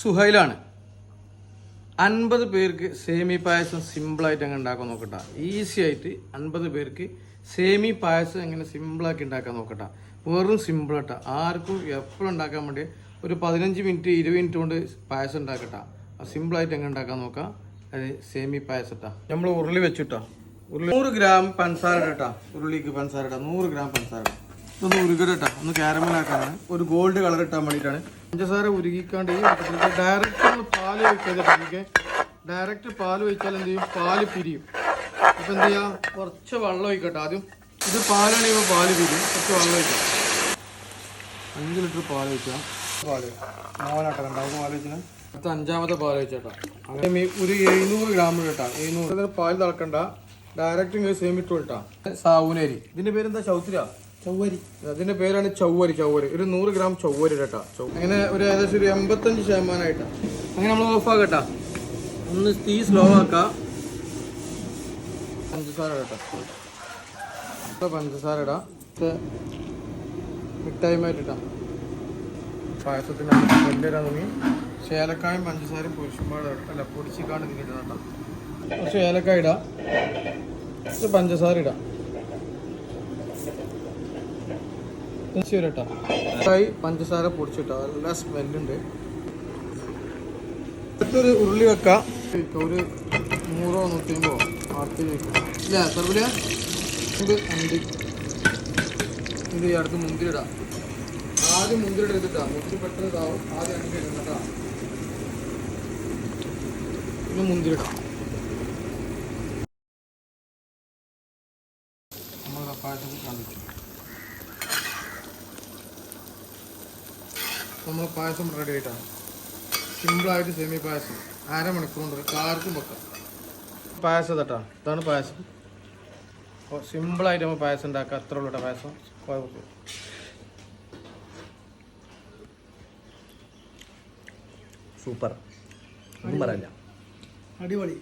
സുഹൈലാണ്. അൻപത് പേർക്ക് സേമി പായസം സിമ്പിളായിട്ട് അങ്ങ് ഉണ്ടാക്കാൻ നോക്കട്ടെ. ഈസി ആയിട്ട് അൻപത് പേർക്ക് സേമി പായസം എങ്ങനെ സിമ്പിളാക്കി ഉണ്ടാക്കാൻ നോക്കട്ടെ. വെറും സിമ്പിളാട്ട ആർക്കും എപ്പോഴും ഉണ്ടാക്കാൻ വേണ്ടി ഒരു പതിനഞ്ച് മിനിറ്റ് ഇരുപത് മിനിറ്റ് കൊണ്ട് പായസം ഉണ്ടാക്കട്ടെ. സിമ്പിളായിട്ട് എങ്ങനെ ഉണ്ടാക്കാൻ നോക്കാം. അത് സേമി പായസട്ടാ. നമ്മൾ ഉരുളി വെച്ചിട്ടാ. ഉരുളി നൂറ് ഗ്രാം പഞ്ചസാര ഇട്ടാ ഉരുളിക്ക് പഞ്ചസാര ഇട്ടാ നൂറ് ഗ്രാം പഞ്ചസാര ഇതൊന്ന് ഉരുകടട്ടാ ഒന്ന് കാരമലാക്കാനാണ് ഒരു ഗോൾഡ് കളർ ഇട്ടാൻ വേണ്ടിയിട്ടാണ് പഞ്ചസാര ഉരുകിക്കാണ്ട് ഡയറക്റ്റ് ഒന്ന് പാൽ ഒഴിക്കാതെ ഡയറക്റ്റ് പാൽ ഒഴിച്ചാൽ എന്ത് ചെയ്യും? പാൽ പിരിയും. അപ്പൊ എന്ത് ചെയ്യാം? കുറച്ച് വെള്ളം ഒഴിക്കട്ടെ ആദ്യം. ഇത് പാലാണ് പാലാണെങ്കിൽ പാൽ പിരിയും. കുറച്ച് വെള്ളം ഒഴിക്കാം. അഞ്ച് ലിറ്റർ പാൽ ഒഴിക്കാം പാൽ. മോനാട്ടെ രണ്ടാമത് പാൽ വെച്ചാൽ അടുത്ത അഞ്ചാമത്തെ പാൽ വെച്ചേട്ടാ അങ്ങനെ ഒരു എഴുന്നൂറ് ഗ്രാം കേട്ടാ എഴുന്നൂറ്. പാൽ തിളക്കണ്ട. ഡയറക്റ്റ് ഇങ്ങനെ സേമിട്ട് വിട്ടാ സാവൂനേരി. ഇതിന്റെ പേരെന്താ? ചൗത്തിര ചൗവരി അതിന്റെ പേരാണ് ചൊവ്വരി ചൊവ്വരി. ഒരു നൂറ് ഗ്രാം ചൊവ്വരി കേട്ടാ അങ്ങനെ ഒരു ഏകദേശം ഒരു എൺപത്തഞ്ച് ശതമാനമായിട്ടാ അങ്ങനെ നമ്മൾ ഓഫ് ആക്കട്ടാ ഒന്ന് തീ സ്ലോ ആക്കാം. പഞ്ചസാര കേട്ടോ പഞ്ചസാര ഇടാം. ഇത് മിഠായി മാറ്റിട്ടാ പായസത്തിന് തുടങ്ങി. ഏലക്കായും പഞ്ചസാരയും പൊരിച്ചുമ്പാട് അല്ല പൊടിച്ചിക്കാണ്ട് നിന്നിട്ട് കേട്ടോ കുറച്ച് ഏലക്കായ ഇടാം. പഞ്ചസാര ഇടാം. പഞ്ചസാര പൊടിച്ചിട്ടോ. നല്ല സ്മെല്ലുണ്ട്. അടുത്തൊരു ഉരുളി വെക്കാം. ഒരു നൂറോ നൂറ്റിയമ്പോ ആർത്തി വെക്കാം ഇല്ല സർവില ഇത് അണ്ടി. ഇത് ഈ അടുത്ത് മുന്തിരി ഇടാം ആദ്യം മുന്തിരി എടുത്തിട്ടാ മുന്തിരി പെട്ടെന്ന് ആദ്യം അണ്ടി എടുക്കട്ടാ കേട്ടോ. ഇത് മുന്തിരി ഇടാം. നമ്മൾ കാണിച്ചു നമ്മൾ പായസം റെഡി ആയിട്ടാണ്. സിമ്പിളായിട്ട് സെമി പായസം. അരമണിക്കൂർ കൊണ്ട് കാർക്കും വെക്കാം. പായസം തട്ടാ ഇതാണ് പായസം. അപ്പോൾ സിമ്പിളായിട്ട് നമ്മൾ പായസം ഉണ്ടാക്കുക അത്ര ഉള്ളൂ കേട്ടോ പായസം. കുഴപ്പമില്ല. സൂപ്പർ. ഒന്നും പറയില്ല. അടിപൊളി.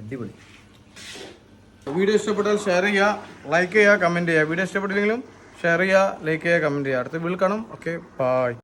അടിപൊളി. വീഡിയോ ഇഷ്ടപ്പെട്ടാൽ ഷെയർ ചെയ്യുക ലൈക്ക് ചെയ്യുക കമന്റ് ചെയ്യുക വീഡിയോ ഇഷ്ടപ്പെട്ടില്ലെങ്കിലും ഷെയർ ചെയ്യുക ലൈക്ക് ചെയ്യുക കമന്റ് ചെയ്യുക അടുത്ത വീട്ടിൽ കാണും. Okay bye